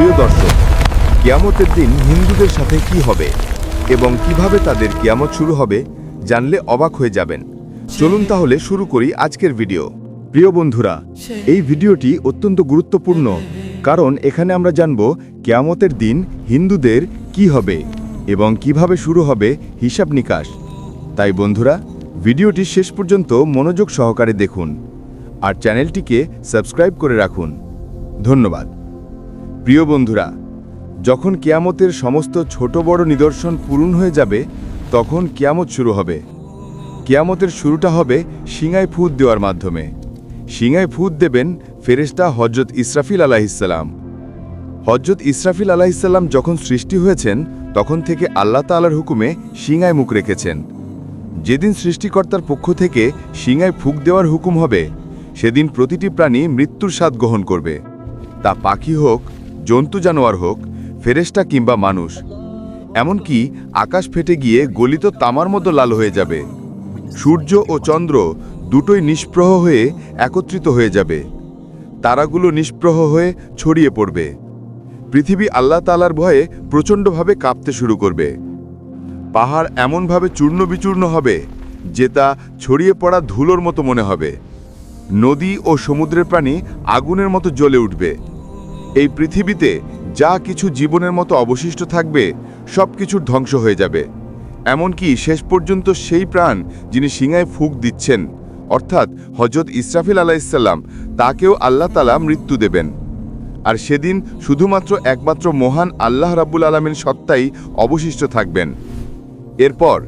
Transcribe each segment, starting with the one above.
প্রিয় দর্শক, কিয়ামতের দিন হিন্দুদের সাথে কি হবে এবং কীভাবে তাদের কিয়ামত শুরু হবে জানলে অবাক হয়ে যাবেন। চলুন তাহলে শুরু করি আজকের ভিডিও। প্রিয় বন্ধুরা, এই ভিডিওটি অত্যন্ত গুরুত্বপূর্ণ কারণ এখানে আমরা জানব কেয়ামতের দিন হিন্দুদের কি হবে এবং কীভাবে শুরু হবে হিসাব নিকাশ। তাই বন্ধুরা, ভিডিওটি শেষ পর্যন্ত মনোযোগ সহকারে দেখুন আর চ্যানেলটিকে সাবস্ক্রাইব করে রাখুন। ধন্যবাদ। প্রিয় বন্ধুরা, যখন কিয়ামতের সমস্ত ছোট বড় নিদর্শন পূরণ হয়ে যাবে, তখন কিয়ামত শুরু হবে। কিয়ামতের শুরুটা হবে সিঙায় ফুদ দেওয়ার মাধ্যমে। সিঙায় ফুদ দেবেন ফেরেশতা হজরত ইসরাফিল আলাহিসাল্লাম হজরত ইসরাফিল আলাহিসাল্লাম যখন সৃষ্টি হয়েছেন, তখন থেকে আল্লাহ তাআলার হুকুমে সিঙায় মুখ রেখেছেন। যেদিন সৃষ্টিকর্তার পক্ষ থেকে সিঙায় ফুক দেওয়ার হুকুম হবে, সেদিন প্রতিটি প্রাণী মৃত্যুর স্বাদ গ্রহণ করবে। তা পাখি হোক জন্তু জানোয়ার হোক, ফেরেশতা কিংবা মানুষ, এমনকি আকাশ ফেটে গিয়ে গলিত তামার মতো লাল হয়ে যাবে। সূর্য ও চন্দ্র দুটোই নিষ্প্রহ হয়ে একত্রিত হয়ে যাবে। তারাগুলো নিষ্প্রহ হয়ে ছড়িয়ে পড়বে। পৃথিবী আল্লাহ তালার ভয়ে প্রচণ্ডভাবে কাঁপতে শুরু করবে। পাহাড় এমনভাবে চূর্ণ বিচূর্ণ হবে যে তা ছড়িয়ে পড়া ধুলোর মতো মনে হবে। নদী ও সমুদ্রের প্রাণী আগুনের মতো জ্বলে উঠবে। এই পৃথিবীতে যা কিছু জীবনের মতো অবশিষ্ট থাকবে, সব কিছুর ধ্বংস হয়ে যাবে। এমনকি শেষ পর্যন্ত সেই প্রাণ যিনি সিঙায় ফুক দিচ্ছেন, অর্থাৎ হজরত ইসরাফিল আলাইসাল্লাম তাকেও আল্লাহ তালা মৃত্যু দেবেন। আর সেদিন শুধুমাত্র একমাত্র মহান আল্লাহ রাব্বুল আলমের সত্তাই অবশিষ্ট থাকবেন। এরপর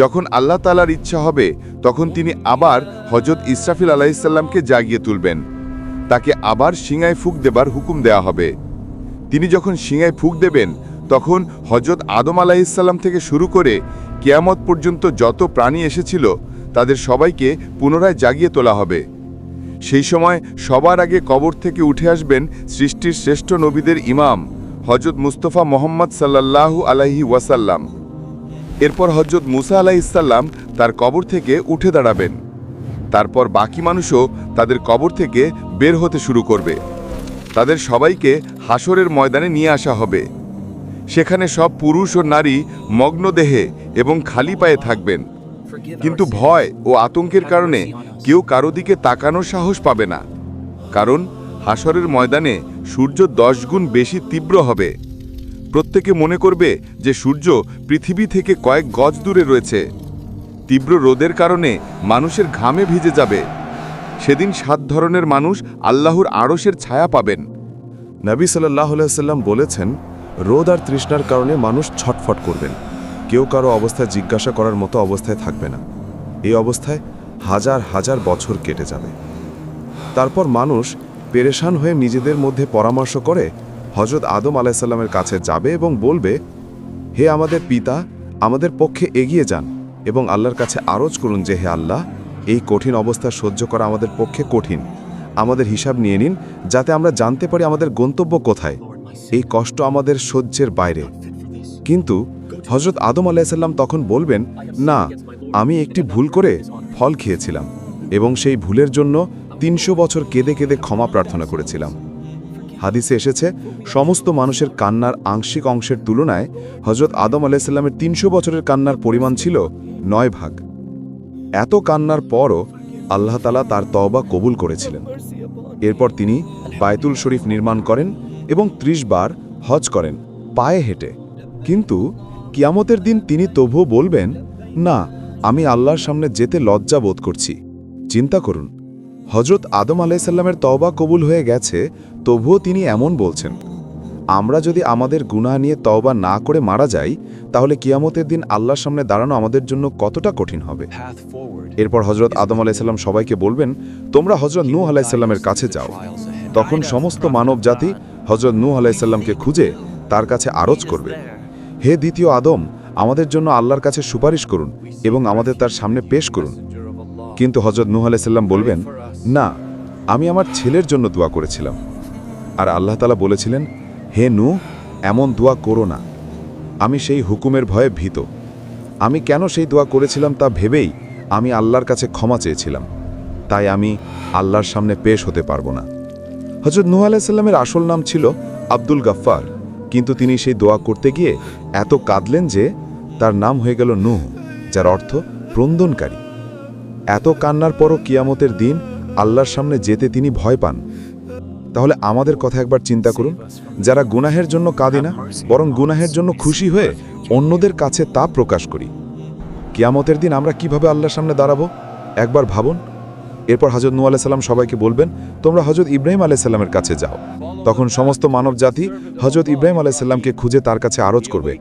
যখন আল্লাহ তালার ইচ্ছা হবে, তখন তিনি আবার হজরত ইসরাফিল আলাইসাল্লামকে জাগিয়ে তুলবেন। তাকে আবার সিঙায় ফুক দেবার হুকুম দেওয়া হবে। তিনি যখন সিঙায় ফুক দেবেন, তখন হজরত আদম আলাইসাল্লাম থেকে শুরু করে কেয়ামত পর্যন্ত যত প্রাণী এসেছিল, তাদের সবাইকে পুনরায় জাগিয়ে তোলা হবে। সেই সময় সবার আগে কবর থেকে উঠে আসবেন সৃষ্টির শ্রেষ্ঠ নবীদের ইমাম হজরত মুস্তফা মোহাম্মদ সাল্লাল্লাহু আলাইহি ওয়াসাল্লাম। এরপর হজরত মুসা আলাইসাল্লাম তার কবর থেকে উঠে দাঁড়াবেন। তারপর বাকি মানুষও তাদের কবর থেকে বের হতে শুরু করবে। তাদের সবাইকে হাসরের ময়দানে নিয়ে আসা হবে। সেখানে সব পুরুষ ও নারী মগ্ন দেহে এবং খালি পায়ে থাকবেন। কিন্তু ভয় ও আতঙ্কের কারণে কেউ কারও দিকে তাকানোর সাহস পাবে না। কারণ হাসরের ময়দানে সূর্য দশ গুণ বেশি তীব্র হবে। প্রত্যেকে মনে করবে যে সূর্য পৃথিবী থেকে কয়েক গজ দূরে রয়েছে। তীব্র রোদের কারণে মানুষের ঘামে ভিজে যাবে। সেদিন সাত ধরনের মানুষ আল্লাহর আড়সের ছায়া পাবেন। নবী সাল্লাহ সাল্লাম বলেছেন, রোদ আর তৃষ্ণার কারণে মানুষ ছটফট করবেন। কেউ কারও অবস্থায় জিজ্ঞাসা করার মতো অবস্থায় থাকবে না। এই অবস্থায় হাজার হাজার বছর কেটে যাবে। তারপর মানুষ পেরেশান হয়ে নিজেদের মধ্যে পরামর্শ করে হজরত আদম আলাইসাল্লামের কাছে যাবে এবং বলবে, হে আমাদের পিতা, আমাদের পক্ষে এগিয়ে যান। এবং আল্লাহর কাছে আরজ করুন যে হে আল্লাহ, এই কঠিন অবস্থা সহ্য করা আমাদের পক্ষে কঠিন। আমাদের হিসাব নিয়ে নিন, যাতে আমরা জানতে পারি আমাদের গন্তব্য কোথায়। এই কষ্ট আমাদের সহ্যের বাইরে। কিন্তু হজরত আদম আলাইসাল্লাম তখন বলবেন, না, আমি একটি ভুল করে ফল খেয়েছিলাম এবং সেই ভুলের জন্য তিনশো বছর কেঁদে কেঁদে ক্ষমা প্রার্থনা করেছিলাম। হাদিসে এসেছে, সমস্ত মানুষের কান্নার আংশিক অংশের তুলনায় হজরত আদম আলাইসাল্লামের তিনশো বছরের কান্নার পরিমাণ ছিল নয় ভাগ। এত কান্নার পরও আল্লাহতালা তার তওবা কবুল করেছিলেন। এরপর তিনি বায়তুল শরীফ নির্মাণ করেন এবং ত্রিশ বার হজ করেন, পায়ে হেঁটে। কিন্তু কিয়ামতের দিন তিনি তবুও বলবেন, না, আমি আল্লাহর সামনে যেতে লজ্জা বোধ করছি। চিন্তা করুন হজরত আদম আলাইসাল্লামের তওবা কবুল হয়ে গেছে, তবুও তিনি এমন বলছেন। আমরা যদি আমাদের গুনাহ নিয়ে তওবা না করে মারা যাই, তাহলে কিয়ামতের দিন আল্লাহর সামনে দাঁড়ানো আমাদের জন্য কতটা কঠিন হবে? এরপর হজরত আদম আলাইসাল্লাম সবাইকে বলবেন, তোমরা হজরত নূহ আলাইসাল্লামের কাছে যাও। তখন সমস্ত মানব জাতি হজরত নূ আলাইসাল্লামকে খুঁজে তার কাছে আরজ করবে। হে দ্বিতীয় আদম, আমাদের জন্য আল্লাহর কাছে সুপারিশ করুন এবং আমাদের তার সামনে পেশ করুন। কিন্তু হজরত নূহ আলাইসাল্লাম বলবেন, না, আমি আমার ছেলের জন্য দোয়া করেছিলাম। আর আল্লাহ তালা বলেছিলেন হে নু এমন দোয়া করো না। আমি সেই হুকুমের ভয়ে ভীত। আমি কেন সেই দোয়া করেছিলাম তা ভেবেই আমি আল্লাহর কাছে ক্ষমা চেয়েছিলাম। তাই আমি আল্লাহর সামনে পেশ হতে পারব না। হজরত নূহ আলাইসাল্লামের আসল নাম ছিল আব্দুল গাফফার। কিন্তু তিনি সেই দোয়া করতে গিয়ে এত কাঁদলেন যে তার নাম হয়ে গেল নুহ, যার অর্থ ক্রন্দনকারী। এত কান্নার পরও কিয়ামতের দিন আল্লাহর সামনে যেতে তিনি ভয় পান। তাহলে আমাদের কথা একবার চিন্তা করুন। যারা গুনাহের জন্য কাঁদি না, বরং গুনাহের জন্য খুশি হয়ে অন্যদের কাছে তা প্রকাশ করি। কিয়ামতের দিন আমরা কীভাবে আল্লাহর সামনে দাঁড়াবো? একবার ভাবুন। এরপর হজরত নু আলাইসাল্লাম সবাইকে বলবেন, তোমরা হজরত ইব্রাহিম আলাইসাল্লামের কাছে যাও। তখন সমস্ত মানব জাতি হজরত ইব্রাহিম আলাইসাল্লামকে খুঁজে তার কাছে আরজ করবে।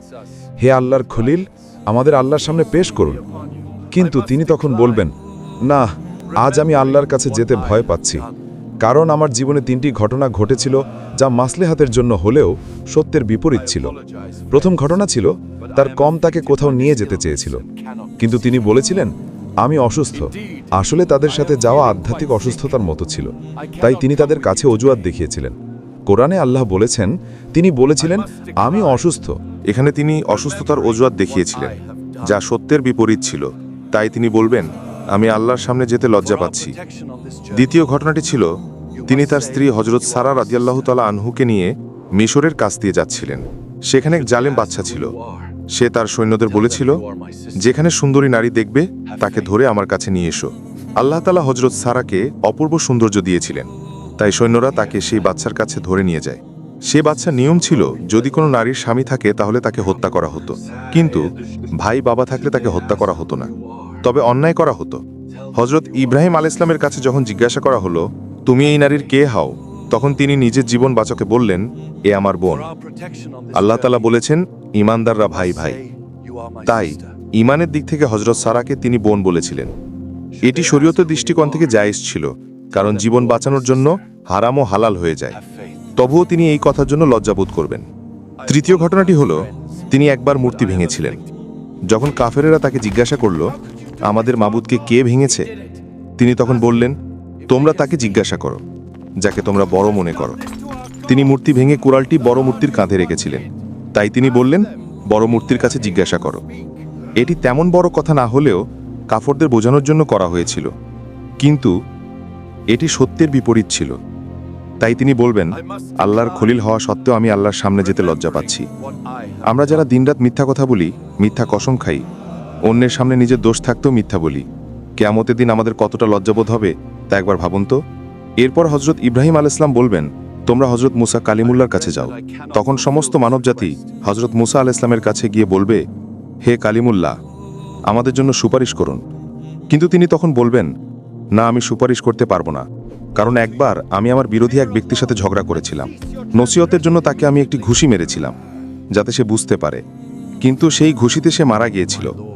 হে আল্লাহর খলিল, আমাদের আল্লাহর সামনে পেশ করুন। কিন্তু তিনি তখন বলবেন, না, আজ আমি আল্লাহর কাছে যেতে ভয় পাচ্ছি। কারণ আমার জীবনে তিনটি ঘটনা ঘটেছিল যা মাসলেহাতের জন্য হলেও সত্যের বিপরীত ছিল। প্রথম ঘটনা ছিল, তার কম তাকে কোথাও নিয়ে যেতে চেয়েছিল। কিন্তু তিনি বলেছিলেন, আমি অসুস্থ। আসলে তাদের সাথে যাওয়া আধ্যাত্মিক অসুস্থতার মতো ছিল। তাই তিনি তাদের কাছে অজুহাত দেখিয়েছিলেন। কোরআনে আল্লাহ বলেছেন, তিনি বলেছিলেন, আমি অসুস্থ। এখানে তিনি অসুস্থতার অজুহাত দেখিয়েছিলেন, যা সত্যের বিপরীত ছিল। তাই তিনি বলবেন আমি আল্লাহর সামনে যেতে লজ্জা পাচ্ছি। দ্বিতীয় ঘটনাটি ছিল, তিনি তার স্ত্রী হজরত সারা রাদিয়াল্লাহ তালা আনহুকে নিয়ে মিশরের কাছ দিয়ে যাচ্ছিলেন। সেখানে এক জালেম বাচ্চা ছিল। সে তার সৈন্যদের বলেছিল, যেখানে সুন্দরী নারী দেখবে, তাকে ধরে আমার কাছে নিয়ে এসো। আল্লাহ তালা হজরত সারাকে অপূর্ব সৌন্দর্য দিয়েছিলেন। তাই সৈন্যরা তাকে সেই বাচ্চার কাছে ধরে নিয়ে যায়। সে বাচ্চা নিয়ম ছিল, যদি কোনো নারীর স্বামী থাকে, তাহলে তাকে হত্যা করা হতো। কিন্তু ভাই বাবা থাকলে তাকে হত্যা করা হতো না। তবে অন্যায় করা হতো। হজরত ইব্রাহিম আল ইসলামের কাছে যখন জিজ্ঞাসা করা হলো, তুমি এই নারীর কে হাও? তখন তিনি নিজের জীবন বাঁচকে বললেন, এ আমার বোন। আল্লাহ তালা বলেছেন, ইমানদাররা ভাই ভাই। তাই ইমানের দিক থেকে হজরত সারাকে তিনি বোন বলেছিলেন। এটি শরীয়তের দৃষ্টিকোণ থেকে জায়েজ ছিল, কারণ জীবন বাঁচানোর জন্য হারাম ও হালাল হয়ে যায়। তবুও তিনি এই কথার জন্য লজ্জাবোধ করবেন। তৃতীয় ঘটনাটি হলো, তিনি একবার মূর্তি ভেঙেছিলেন। যখন কাফেরেরা তাকে জিজ্ঞাসা করল আমাদের মাবুদকে কে ভেঙেছে? তিনি তখন বললেন, তোমরা তাকে জিজ্ঞাসা করো, যাকে তোমরা বড় মনে করো। তিনি মূর্তি ভেঙে কুড়ালটি বড় মূর্তির কাঁধে রেখেছিলেন। তাই তিনি বললেন, বড় মূর্তির কাছে জিজ্ঞাসা করো। এটি তেমন বড় কথা না হলেও কাফরদের বোঝানোর জন্য করা হয়েছিল। কিন্তু এটি সত্যের বিপরীত ছিল। তাই তিনি বলবেন, আল্লাহর খলিল হওয়া সত্ত্বেও আমি আল্লাহর সামনে যেতে লজ্জা পাচ্ছি। আমরা যারা দিনরাত মিথ্যা কথা বলি, মিথ্যা কসম খাই অন্যের সামনে নিজের দোষ থাকতেও মিথ্যা বলি। কেয়ামতের দিন আমাদের কতটা লজ্জাবোধ হবে, তা একবার ভাবুন তো। এরপর হজরত ইব্রাহিম আল ইসলাম বলবেন, তোমরা হজরত মুসা কালিমুল্লার কাছে যাও। তখন সমস্ত মানবজাতি হজরত মুসা আল ইসলামের কাছে গিয়ে বলবে, হে কালিমুল্লাহ, আমাদের জন্য সুপারিশ করুন। কিন্তু তিনি তখন বলবেন, না, আমি সুপারিশ করতে পারব না। কারণ একবার আমি আমার বিরোধী এক ব্যক্তির সাথে ঝগড়া করেছিলাম। নসিহতের জন্য তাকে আমি একটি ঘুষি মেরেছিলাম, যাতে সে বুঝতে পারে। কিন্তু সেই ঘুষিতে সে মারা গিয়েছিল।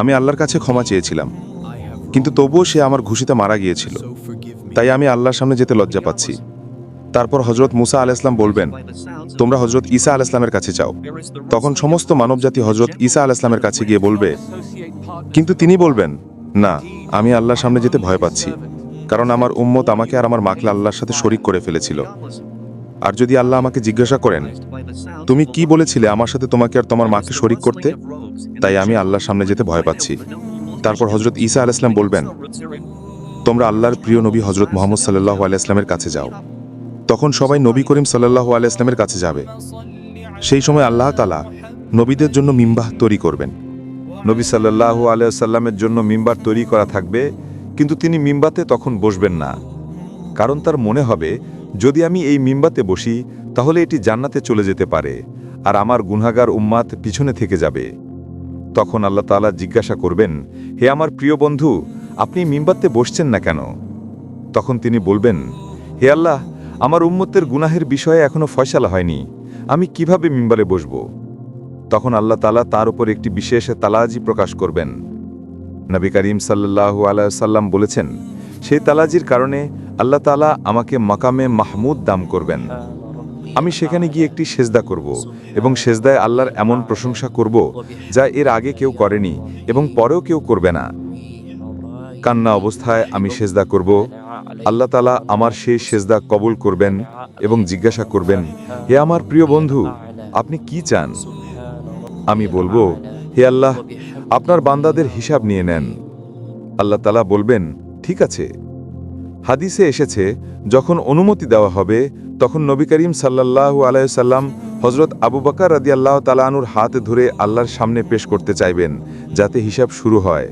আমি আল্লাহর কাছে ক্ষমা চেয়েছিলাম। কিন্তু তবুও সে আমার ঘুষিতে মারা গিয়েছিল। তাই আমি আল্লাহর সামনে যেতে লজ্জা পাচ্ছি। তারপর হজরত মুসা আল ইসলাম বলবেন, তোমরা হজরত ঈসা আল ইসলামের কাছে যাও। তখন সমস্ত মানবজাতি হজরত ঈসা আল ইসলামের কাছে গিয়ে বলবে, কিন্তু তিনি বলবেন, না, আমি আল্লাহর সামনে যেতে ভয় পাচ্ছি। কারণ আমার উম্মত আমাকে আর আমার মাকে আল্লাহর সাথে শরিক করে ফেলেছিল। আর যদি আল্লাহ আমাকে জিজ্ঞাসা করেন, তুমি কি বলেছিলে আমার সাথে তোমাকে আর তোমার মাকে শরিক করতে? তাই আমি আল্লাহর সামনে যেতে ভয় পাচ্ছি। তারপর হজরত ঈসা আল ইসলাম বলবেন, তোমরা আল্লাহর প্রিয় নবী হজরত মোহাম্মদ সাল্লাহ আলাইসলামের কাছে যাও। তখন সবাই নবী করিম সাল্লাহ আলাইসলামের কাছে যাবে। সেই সময় আল্লাহ তালা নবীদের জন্য মিম্বাহ তৈরি করবেন। নবী সাল্লাল্লাহু আলাইসাল্লামের জন্য মিম্বার তৈরি করা থাকবে, কিন্তু তিনি মিম্বাতে তখন বসবেন না। কারণ তার মনে হবে যদি আমি এই মিম্বাতে বসি, তাহলে এটি জান্নাতে চলে যেতে পারে, আর আমার গুনাগার উম্মাত পিছনে থেকে যাবে। তখন আল্লাহ তাআলা জিজ্ঞাসা করবেন, হে আমার প্রিয় বন্ধু, আপনি মিম্বাতে বসছেন না কেন? তখন তিনি বলবেন, হে আল্লাহ, আমার উম্মতের গুনাহের বিষয়ে এখনও ফয়সালা হয়নি, আমি কীভাবে মিম্বারে বসবো? তখন আল্লাহ তালা তার উপর একটি বিশেষ তালাজি প্রকাশ করবেন। নবী করিম সাল্লাহু আলাইসাল্লাম বলেছেন, সেই তালাজির কারণে আল্লাহ তালা আমাকে মাকামে মাহমুদ দাম করবেন। আমি সেখানে গিয়ে একটি সেজদা করব এবং সেজদায় আল্লাহর এমন প্রশংসা করব যা এর আগে কেউ করেনি এবং পরেও কেউ করবে না। কান্না অবস্থায় আমি সেজদা করব। আল্লাহ তালা আমার সেই সেজদা কবুল করবেন এবং জিজ্ঞাসা করবেন, হে আমার প্রিয় বন্ধু, আপনি কি চান? আমি বলব, হে আল্লাহ, আপনার বান্দাদের হিসাব নিয়ে নেন। আল্লাহ তালা বলবেন, ঠিক আছে। হাদিসে এসেছে, যখন অনুমতি দেওয়া হবে, তখন নবী করিম সাল্লাল্লাহু আলাইসাল্লাম হজরত আবু বকর রাদিয়াল্লাহ তালানুর হাত ধরে আল্লাহর সামনে পেশ করতে চাইবেন, যাতে হিসাব শুরু হয়।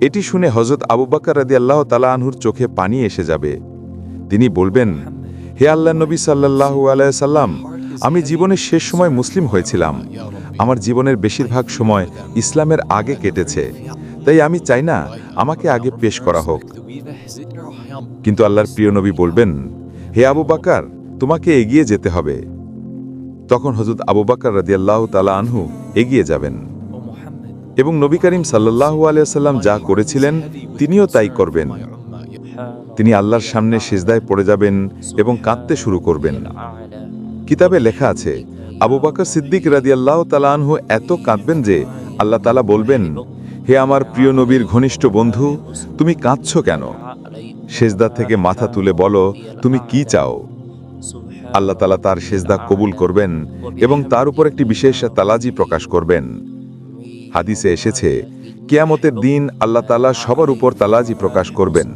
এটি শুনে হজরত আবু বাকার বকর রাদিয়াল্লাহ তালানহুর চোখে পানি এসে যাবে। তিনি বলবেন, হে আল্লাহ নবী সাল্লাল্লাহু আলাইসাল্লাম আমি জীবনের শেষ সময় মুসলিম হয়েছিলাম। আমার জীবনের বেশিরভাগ সময় ইসলামের আগে কেটেছে। তাই আমি চাই না, আমাকে আগে পেশ করা হোক। কিন্তু আল্লাহর প্রিয় নবী বলবেন, হে আবু বাকার, তোমাকে এগিয়ে যেতে হবে। তখন হজরত আবু বাকার রাদিয়াল্লাহ তালা আনহু এগিয়ে যাবেন। এবং নবী করিম সাল্লাল্লাহু আলিয়াল্লাম যা করেছিলেন, তিনিও তাই করবেন। তিনি আল্লাহর সামনে সেজদায় পড়ে যাবেন এবং কাঁদতে শুরু করবেন। কিতাবে লেখা আছে, আবু বাকর সিদ্দিক রাদিয়াল্লাহ তালানহু এত কাঁদবেন যে আল্লাহ তালা বলবেন, হে আমার প্রিয় নবীর ঘনিষ্ঠ বন্ধু, তুমি কাঁদছ কেন? সেজদা থেকে মাথা তুলে বলো, তুমি কি চাও? আল্লাহ তালা তার সেজদা কবুল করবেন এবং তার উপর একটি বিশেষ তালাজি প্রকাশ করবেন। হাদিসে এসেছে, কেয়ামতের দিন আল্লাহ তালা সবার উপর তালাজি প্রকাশ করবেন,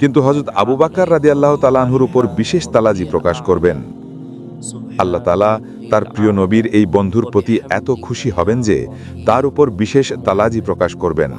কিন্তু হজরত আবু বাকার রাদি আল্লাহ তালাহুর উপর বিশেষ তালাজি প্রকাশ করবেন। আল্লাহ তালা তার প্রিয় নবীর এই বন্ধুর প্রতি এত খুশি হবেন যে তার উপর বিশেষ তালাজি প্রকাশ করবেন।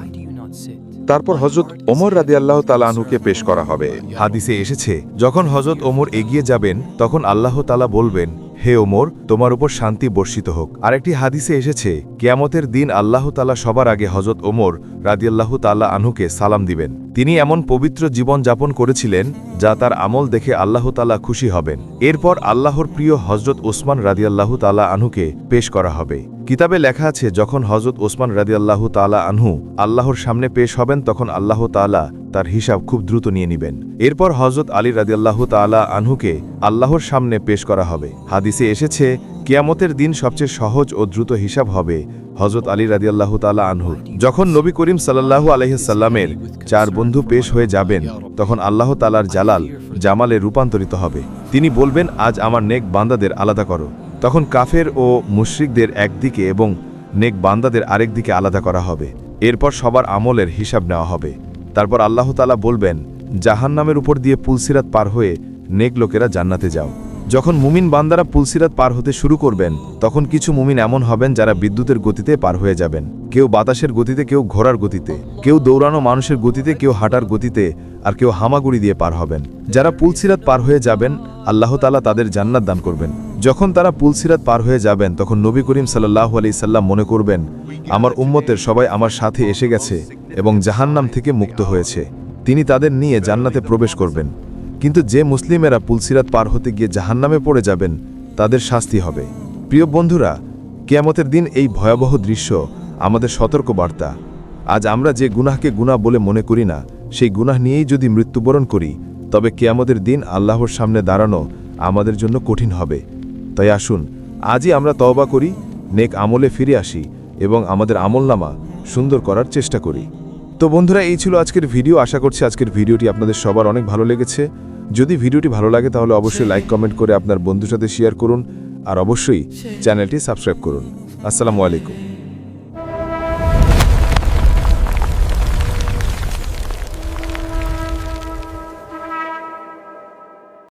তারপর হজরত ওমর রাদি আল্লাহ তালাহুকে পেশ করা হবে। হাদিসে এসেছে, যখন হজরত ওমর এগিয়ে যাবেন, তখন আল্লাহ তালা বলবেন, হে ওমর, তোমার উপর শান্তি বর্ষিত হোক। আরেকটি হাদিসে এসেছে, কেয়ামতের দিন আল্লাহ তালা সবার আগে হজরত ওমর রাদিয়াল্লাহু তাল্লাহ আনহুকে সালাম দিবেন। তিনি এমন পবিত্র জীবন যাপন করেছিলেন, যা তার আমল দেখে আল্লাহ তালা খুশি হবেন। এরপর আল্লাহর প্রিয় হজরত ওসমান রাদিয়াল্লাহু তালা আনহুকে পেশ করা হবে। কিতাবে লেখা আছে, যখন হজরত ওসমান রাদিয়াল্লাহু তালা আনহু আল্লাহর সামনে পেশ হবেন, তখন আল্লাহ তালা তার হিসাব খুব দ্রুত নিয়ে নেবেন। এরপর হজরত আলী রাদিয়াল্লাহু তালা আনহুকে আল্লাহর সামনে পেশ করা হবে। হাদিসে এসেছে, কিয়ামতের দিন সবচেয়ে সহজ ও দ্রুত হিসাব হবে হজরত আলী রাদিয়াল্লাহু তালা আনহু। যখন নবী করিম সাল্লাহু আলহিসাল্লামের চার বন্ধু পেশ হয়ে যাবেন, তখন আল্লাহ তালার জালাল জামালে রূপান্তরিত হবে। তিনি বলবেন, আজ আমার নেক বান্দাদের আলাদা করো। তখন কাফের ও মুশরিকদের একদিকে এবং নেক বান্দাদের আরেক দিকে আলাদা করা হবে। এরপর সবার আমলের হিসাব নেওয়া হবে। তারপর আল্লাহ তালা বলবেন জাহান নামের উপর দিয়ে পুলসিরাত পার হয়ে নেক লোকেরা জান্নাতে যাও। যখন মুমিন বান্দারা পুলসিরাত পার হতে শুরু করবেন, তখন কিছু মুমিন এমন হবেন যারা বিদ্যুতের গতিতে পার হয়ে যাবেন। কেউ বাতাসের গতিতে, কেউ ঘোড়ার গতিতে, কেউ দৌড়ানো মানুষের গতিতে, কেউ হাঁটার গতিতে, আর কেউ হামাগুড়ি দিয়ে পার হবেন। যারা পুলসিরাত পার হয়ে যাবেন, আল্লাহ তালা তাদের জান্নাত দান করবেন। যখন তারা পুলসিরাত পার হয়ে যাবেন, তখন নবী করিম সাল্লাহ আলি সাল্লাম মনে করবেন, আমার উম্মতের সবাই আমার সাথে এসে গেছে এবং জাহান্নাম থেকে মুক্ত হয়েছে। তিনি তাদের নিয়ে জান্নাতে প্রবেশ করবেন। কিন্তু যে মুসলিমেরা পুলসিরাত পার হতে গিয়ে জাহান্নামে পড়ে যাবেন, তাদের শাস্তি হবে। প্রিয় বন্ধুরা, কেয়ামতের দিন এই ভয়াবহ দৃশ্য আমাদের সতর্ক বার্তা আজ আমরা যে গুনাহকে গুনাহ বলে মনে করি না, সেই গুনাহ নিয়েই যদি মৃত্যুবরণ করি, তবে কেয়ামতের দিন আল্লাহর সামনে দাঁড়ানো আমাদের জন্য কঠিন হবে। তাই আসুন আজই আমরা তওবা করি নেক আমলে ফিরে আসি এবং আমাদের আমলনামা সুন্দর করার চেষ্টা করি। তো বন্ধুরা এই ছিল আজকের ভিডিও। আশা করছি আজকের ভিডিওটি আপনাদের সবার অনেক ভালো লেগেছে। যদি ভিডিওটি ভালো লাগে তাহলে অবশ্যই লাইক কমেন্ট করে আপনার বন্ধুর সাথে শেয়ার করুন। আর অবশ্যই চ্যানেলটি সাবস্ক্রাইব করুন। আসসালামু আলাইকুম।